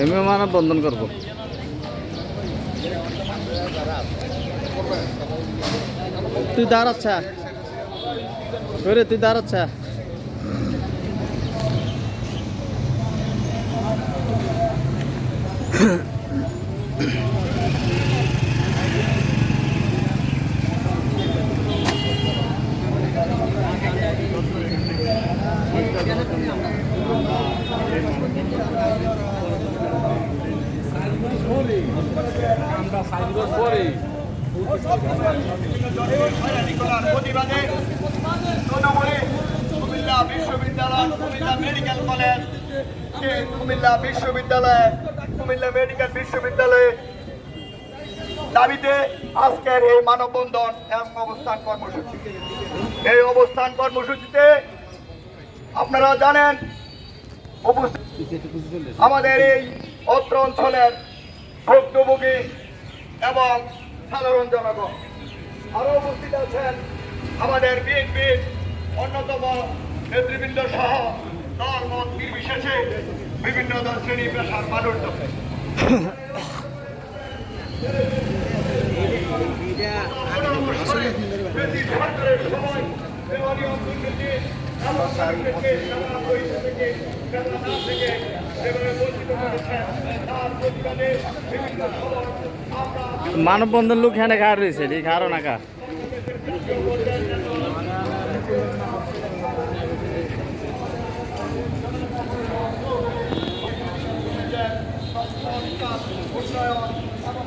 এমনি মানব বন্ধন করব। তুই দাঁড়াচ্ছা রে তুই দাঁড়াচ্ছা কুমিল্লা বিশ্ববিদ্যালয় কুমিল্লা মেডিকেল কলেজ কুমিল্লা বিশ্ববিদ্যালয় কুমিল্লা মেডিকেল বিশ্ববিদ্যালয়ে দাবিতে আজকের এই মানববন্ধন এবং অবস্থান কর্মসূচি এই অবস্থান কর্মসূচিতে আপনারা জানেন আমাদের এই অত্র অঞ্চলের ভুক্তভোগী এবং সাধারণ জনগণ। আরও উপস্থিত আছেন আমাদের বিএনপির অন্যতম নেতৃবৃন্দ সহ দল মত নির্বিশেষে বিভিন্ন দল শ্রেণি পেশার সরকারের সময় আমরা চাই মানববন্ধন লোক হ্যাঁ ঘাড় রয়েছে? এই ঘাড়ও নাকা উন্নয়ন